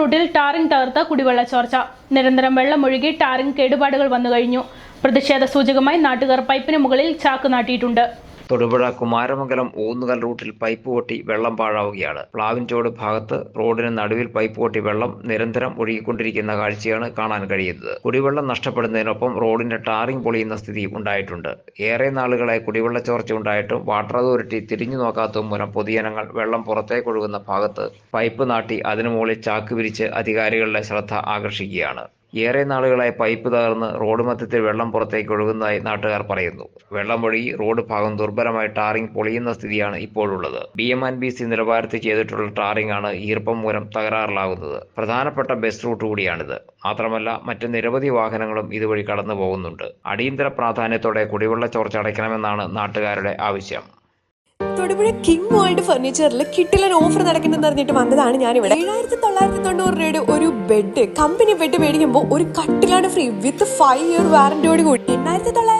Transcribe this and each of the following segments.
റൂട്ടിൽ ടാറിംഗ് തകർത്ത കുടിവെള്ള ചോർച്ച. നിരന്തരം വെള്ളമൊഴുകി ടാറിംഗ് കേടുപാടുകൾ വന്നു കഴിഞ്ഞു പ്രതിഷേധ സൂചകമായി നാട്ടുകാർ പൈപ്പിന് മുകളിൽ ചാക്ക് നാട്ടിയിട്ടുണ്ട്. തൊടുപുഴ കുമാരമംഗലം ഊന്നുകൽ റൂട്ടിൽ പൈപ്പ് പൊട്ടി വെള്ളം പാഴാവുകയാണ്. പ്ലാവിൻചോട് ഭാഗത്ത് റോഡിന് നടുവിൽ പൈപ്പ് പൊട്ടി വെള്ളം നിരന്തരം ഒഴുകിക്കൊണ്ടിരിക്കുന്ന കാഴ്ചയാണ് കാണാൻ കഴിയുന്നത്. കുടിവെള്ളം നഷ്ടപ്പെടുന്നതിനൊപ്പം റോഡിന്റെ ടാറിംഗ് പൊളിയുന്ന സ്ഥിതി ഉണ്ടായിട്ടുണ്ട്. ഏറെ നാളുകളായി കുടിവെള്ള ചോർച്ച ഉണ്ടായിട്ടും വാട്ടർ അതോറിറ്റി തിരിഞ്ഞു നോക്കാത്തതും മൂലം പൊതുജനങ്ങൾ വെള്ളം പുറത്തേക്കൊഴുകുന്ന ഭാഗത്ത് പൈപ്പ് നാട്ടി അതിനു മുകളിൽ ചാക്ക് വിരിച്ച് അധികാരികളുടെ ശ്രദ്ധ ആകർഷിക്കുകയാണ്. ഏറെ നാളുകളായി പൈപ്പ് തകർന്ന് റോഡ് മധ്യത്തിൽ വെള്ളം പുറത്തേക്ക് ഒഴുകുന്നതായി നാട്ടുകാർ പറയുന്നു. വെള്ളം ഒഴുകി റോഡ് ഭാഗം ദുർബലമായി ടാറിംഗ് പൊളിയുന്ന സ്ഥിതിയാണ് ഇപ്പോഴുള്ളത്. B M and B C നിലവാരത്തിൽ ചെയ്തിട്ടുള്ള ടാറിംഗ് ആണ് ഈർപ്പം മൂലം തകരാറിലാകുന്നത്. പ്രധാനപ്പെട്ട ബസ് റൂട്ട് കൂടിയാണിത്. മാത്രമല്ല മറ്റ് നിരവധി വാഹനങ്ങളും ഇതുവഴി കടന്നു പോകുന്നുണ്ട് അടിയന്തര പ്രാധാന്യത്തോടെ കുടിവെള്ള ചോർച്ച അടയ്ക്കണമെന്നാണ് നാട്ടുകാരുടെ ആവശ്യം. തൊടുപുഴ കിങ് വേൾഡ് ഫർണിച്ചറിൽ കിട്ടിലൻ ഓഫർ നടക്കുന്നെന്ന് അറിഞ്ഞിട്ട് വന്നതാണ് ഞാൻ ഇവിടെ ഏഴായിരത്തി തൊള്ളായിരത്തി തൊണ്ണൂറ് രൂപയുടെ ഒരു ബെഡ് കമ്പനി ബെഡ് മേടിക്കുമ്പോൾ ഒരു കട്ടിലാണ് ഫ്രീ വിത്ത് ഫൈവ് ഇയർ വാറന്റിയോട് കൂടി. എണ്ണായിരത്തി തൊള്ളായിരം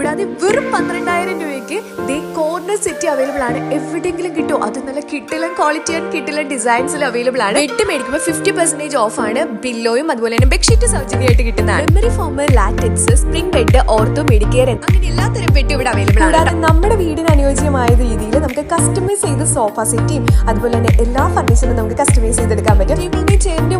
കൂടാതെ വെറും പന്ത്രണ്ടായിരം രൂപയ്ക്ക് ദേ കോർണർ സെറ്റ് അവൈലബിൾ ആണ്. എവിടെയെങ്കിലും കിട്ടും? അത് നല്ല കിട്ടിലും ക്വാളിറ്റി ആൻഡ് കിട്ടിലും ഡിസൈൻസിൽ അവൈലബിൾ ആണ്. ബെഡ് മേടിക്കുമ്പോൾ ഫിഫ്റ്റി പെർസെന്റേജ് ഓഫ് ആണ്. ബില്ലോയും അതുപോലെ തന്നെ ബെഡ്ഷീറ്റ് സൗജന്യമായിട്ട് കിട്ടുന്നതാണ്. Memory foam latex spring bed ortho medicare അങ്ങനെ എല്ലാത്തരം ബെഡ് ഇവിടെ അവൈലബിൾ ആണ് നമ്മുടെ വീടിന് അനുയോജ്യമായ രീതിയിൽ നമുക്ക് കസ്റ്റമൈസ് ചെയ്ത സോഫ സെറ്റും അതുപോലെ തന്നെ എല്ലാ ഫർണിച്ചറും നമുക്ക് കസ്റ്റമൈസ് ചെയ്തെടുക്കാൻ പറ്റും. ടേബിളിന്റെ ചെയറിന്റെ